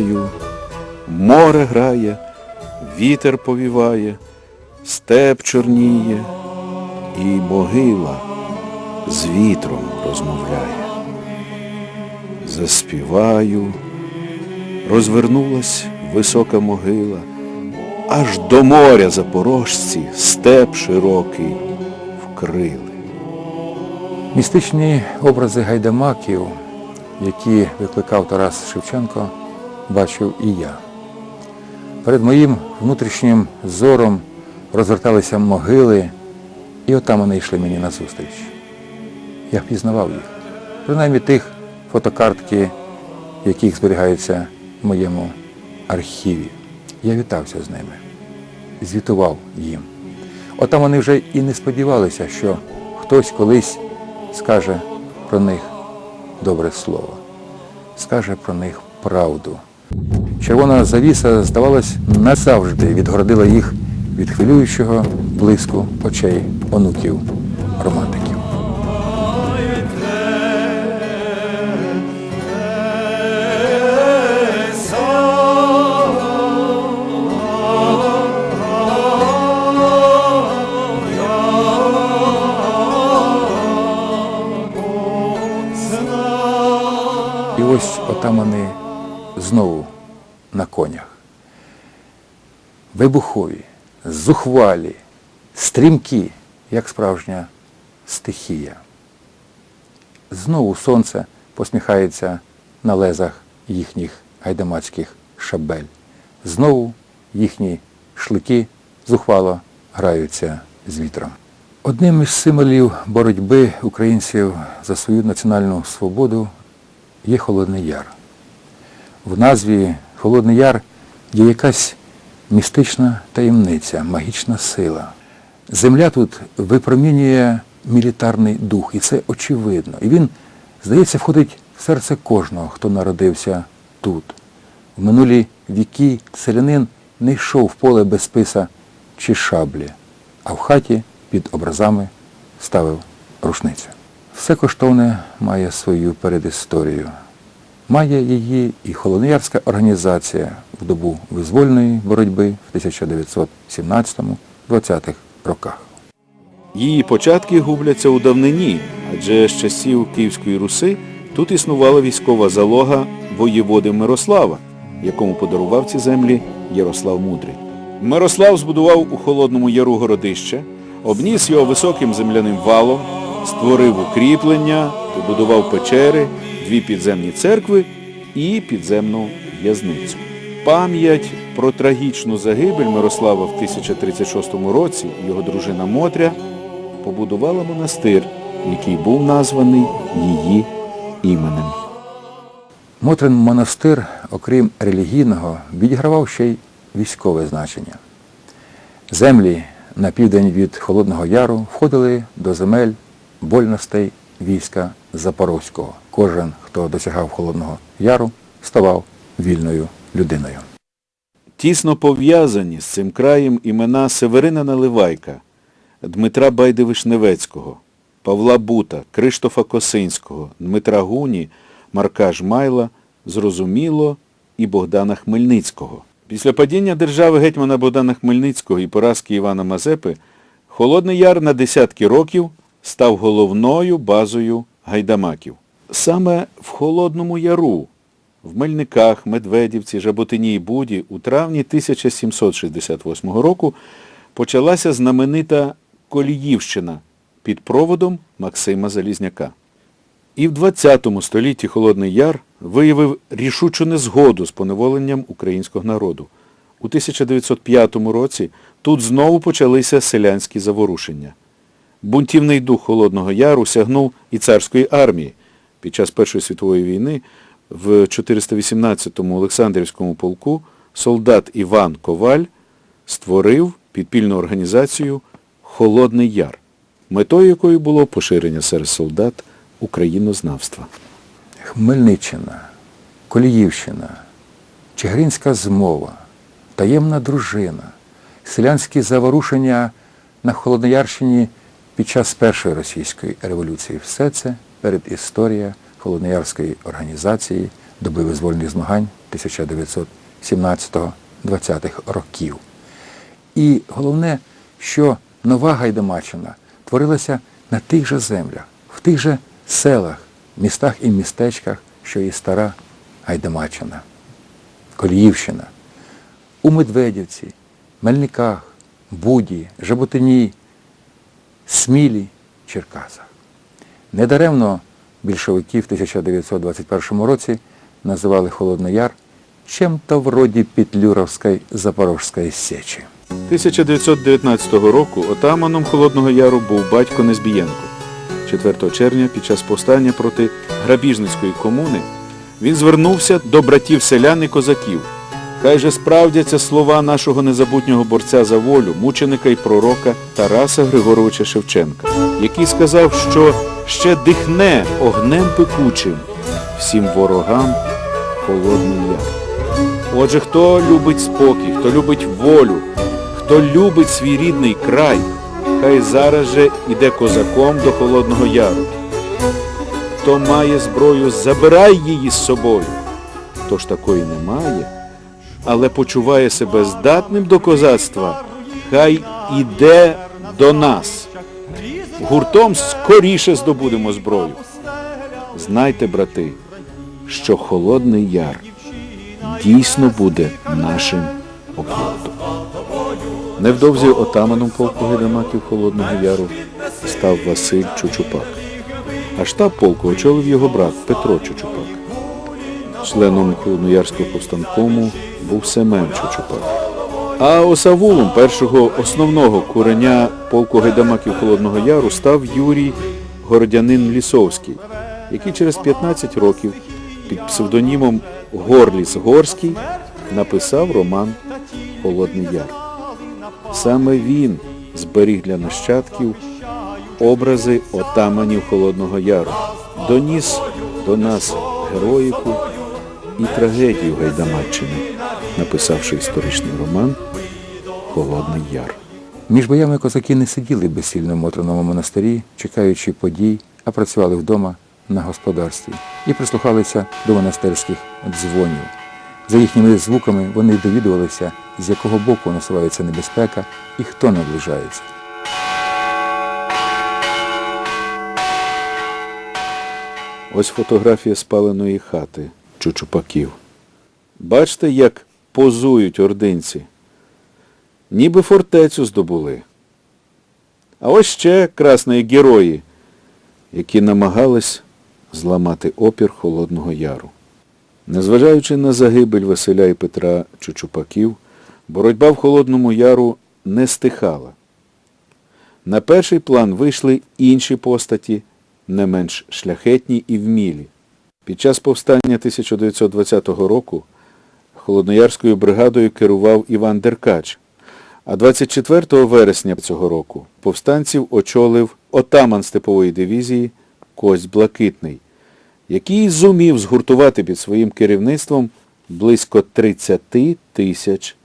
Заспіваю, море грає, вітер повіває, степ чорніє, і могила з вітром розмовляє. Заспіваю, розвернулась висока могила, аж до моря запорожці степ широкий вкрили. Містичні образи гайдамаків, які викликав Тарас Шевченко, бачив і я. Перед моїм внутрішнім зором розверталися могили, і отам вони йшли мені назустріч. Я впізнавав їх, принаймні тих фотокартки, яких зберігаються в моєму архіві. Я вітався з ними, звітував їм. Отам вони вже і не сподівалися, що хтось колись скаже про них добре слово, скаже про них правду. Червона завіса, здавалось, назавжди відгородила їх від хвилюючого блиску очей онуків романтиків. І ось отам вони знову на конях. Вибухові, зухвалі, стрімкі, як справжня стихія. Знову сонце посміхається на лезах їхніх гайдамацьких шабель. Знову їхні шлики зухвало граються з вітром. Одним із символів боротьби українців за свою національну свободу є Холодний Яр. В назві Холодний Яр є якась містична таємниця, магічна сила. Земля тут випромінює мілітарний дух, і це очевидно. І він, здається, входить в серце кожного, хто народився тут. В минулі віки селянин не йшов в поле без списа чи шаблі, а в хаті під образами ставив рушницю. Все коштовне має свою передісторію. Має її і холодноярська організація в добу визвольної боротьби в 1917-20-х роках. Її початки губляться у давнині, адже з часів Київської Руси тут існувала військова залога воєводи Мирослава, якому подарував ці землі Ярослав Мудрий. Мирослав збудував у Холодному Яру городище, обніс його високим земляним валом, створив укріплення, побудував печери, дві підземні церкви і підземну в'язницю. Пам'ять про трагічну загибель Мирослава в 1036 році його дружина Мотря побудувала монастир, який був названий її іменем. Мотрин монастир, окрім релігійного, відігравав ще й військове значення. Землі на південь від Холодного Яру входили до земель вольностей війська Запорозького. Кожен, хто досягав Холодного Яру, ставав вільною людиною. Тісно пов'язані з цим краєм імена Северина Наливайка, Дмитра Байди-Вишневецького, Павла Бута, Криштофа Косинського, Дмитра Гуні, Марка Жмайла, зрозуміло, і Богдана Хмельницького. Після падіння держави гетьмана Богдана Хмельницького і поразки Івана Мазепи Холодний Яр на десятки років став головною базою гайдамаків. Саме в Холодному Яру в Мельниках, Медведівці, Жаботині і Буді у травні 1768 року почалася знаменита Коліївщина під проводом Максима Залізняка. І в ХХ столітті Холодний Яр виявив рішучу незгоду з поневоленням українського народу. У 1905 році тут знову почалися селянські заворушення. Бунтівний дух Холодного Яру сягнув і царської армії. Під час Першої світової війни в 418-му Олександрівському полку солдат Іван Коваль створив підпільну організацію Холодний Яр, метою якої було поширення серед солдат українознавства. Хмельниччина, Коліївщина, Чигиринська змова, таємна дружина, селянські заворушення на Холодноярщині під час Першої російської революції. Все це передісторія Холодноярської організації доби визвольних змагань 1917-20-х років. І головне, що нова Гайдамаччина творилася на тих же землях, в тих же селах, містах і містечках, що і стара Гайдамаччина, Коліївщина. У Медведівці, Мельниках, Буді, Жаботині, Смілі, Черкасах. Недаремно більшовики в 1921 році називали Холодний Яр чим-то вроді Петлюровської Запорожської сечі. 1919 року отаманом Холодного Яру був батько Незбієнко. 4 червня під час повстання проти грабіжницької комуни він звернувся до братів селян і козаків. Хай же справдяться слова нашого незабутнього борця за волю, мученика і пророка Тараса Григоровича Шевченка, який сказав, що ще дихне огнем пекучим всім ворогам холодний яр. Отже, хто любить спокій, хто любить волю, хто любить свій рідний край, хай зараз же іде козаком до Холодного Яру. Хто має зброю, забирай її з собою. Хто ж такої не має, але почуває себе здатним до козацтва, хай іде до нас. Гуртом скоріше здобудемо зброю. Знайте, брати, що Холодний Яр дійсно буде нашим оплотом. Невдовзі отаманом полку гайдамаків Холодного Яру став Василь Чучупак, а штаб полку очолив його брат Петро Чучупак. Членом Холодноярського повстанкому був Семен Чучупак. А осавулом першого основного куреня полку гайдамаків Холодного Яру став Юрій Городянин Лісовський, який через 15 років під псевдонімом Горліс Горський написав роман Холодний Яр. Саме він зберіг для нащадків образи отаманів Холодного Яру, доніс до нас героїку і трагедію Гайдамаччини, написавши історичний роман Холодний Яр. Між боями козаки не сиділи в Мотриному монастирі, чекаючи подій, а працювали вдома на господарстві і прислухалися до монастирських дзвонів. За їхніми звуками вони довідувалися, з якого боку насувається небезпека і хто наближається. Ось фотографія спаленої хати Чучупаків. Бачите, як позують ординці. Ніби фортецю здобули. А ось ще красні герої, які намагались зламати опір Холодного Яру. Незважаючи на загибель Василя і Петра Чучупаків, боротьба в Холодному Яру не стихала. На перший план вийшли інші постаті, не менш шляхетні і вмілі. Під час повстання 1920 року Холодноярською бригадою керував Іван Деркач, а 24 вересня цього року повстанців очолив отаман Степової дивізії Кость Блакитний, який зумів згуртувати під своїм керівництвом близько 30 тисяч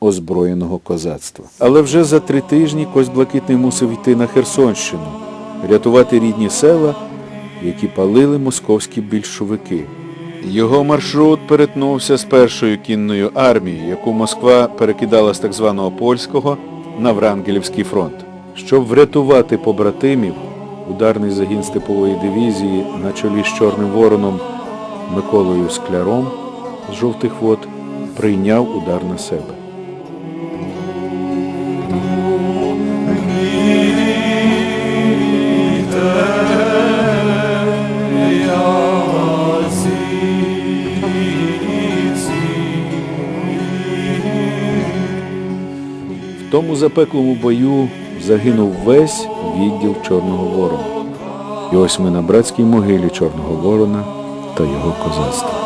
озброєного козацтва. Але вже за три тижні Кость Блакитний мусив йти на Херсонщину, рятувати рідні села, які палили московські більшовики. Його маршрут перетнувся з першою кінною армією, яку Москва перекидала з так званого польського на Врангелівський фронт. Щоб врятувати побратимів, ударний загін Степової дивізії на чолі з Чорним Вороном Миколою Скляром з жовтих вод прийняв удар на себе. Тому запеклому бою загинув весь відділ Чорного Ворона. І ось ми на братській могилі Чорного Ворона та його козацтва.